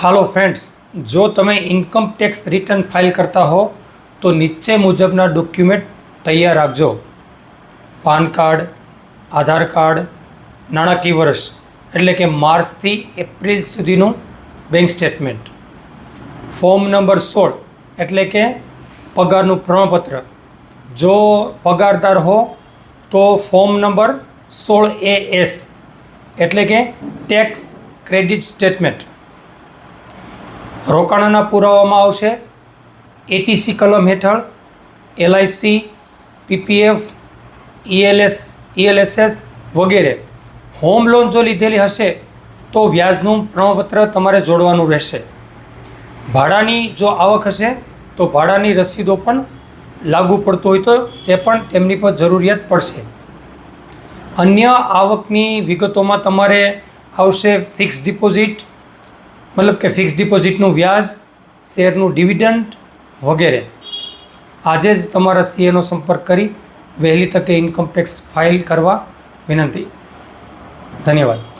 હાલો friends જો તમે income tax return file કરતા હો, તો નીચે મુજબના ડોક્યુમેન્ટ તૈયાર રાખજો. પાન કાર્ડ, આધાર કાર્ડ, નાણાકીય વર્ષ, એટલે કે માર્ચથી એપ્રિલ સુધીનું બેંક સ્ટેટમેન્ટ ફોર્મ નંબર સોળ, એટલે કે પગારનું પ્રમાણપત્ર. જો પગારદાર હો, તો ફોર્મ નંબર સોળ એ એસ એટલે કે ટેક્સ ક્રેડિટ સ્ટેટમેન્ટ રોકાણના પુરાવામાં આવશે. એટીસી કલમ હેઠળ એલઆઈસી પીપીએફ ઈએલએસ ઈએલએસએસ વગેરે. હોમ લોન જો લીધેલી હશે, તો વ્યાજનું પ્રમાણપત્ર તમારે જોડવાનું રહેશે. ભાડાની જો આવક હશે, તો ભાડાની રસીદો પણ લાગુ પડતું હોય તો તે પણ તેમની પર જરૂરિયાત પડશે. અન્ય આવકની વિગતોમાં તમારે આવશે ફિક્સ ડિપોઝિટ મતલબ કે ફિક્સ ડિપોઝિટનું વ્યાજ, શેરનું ડિવિડન્ડ વગેરે. આજે જ તમારા સીએનો સંપર્ક કરી વહેલી તકે ઇન્કમ ટેક્સ ફાઇલ કરવા વિનંતી. ધન્યવાદ.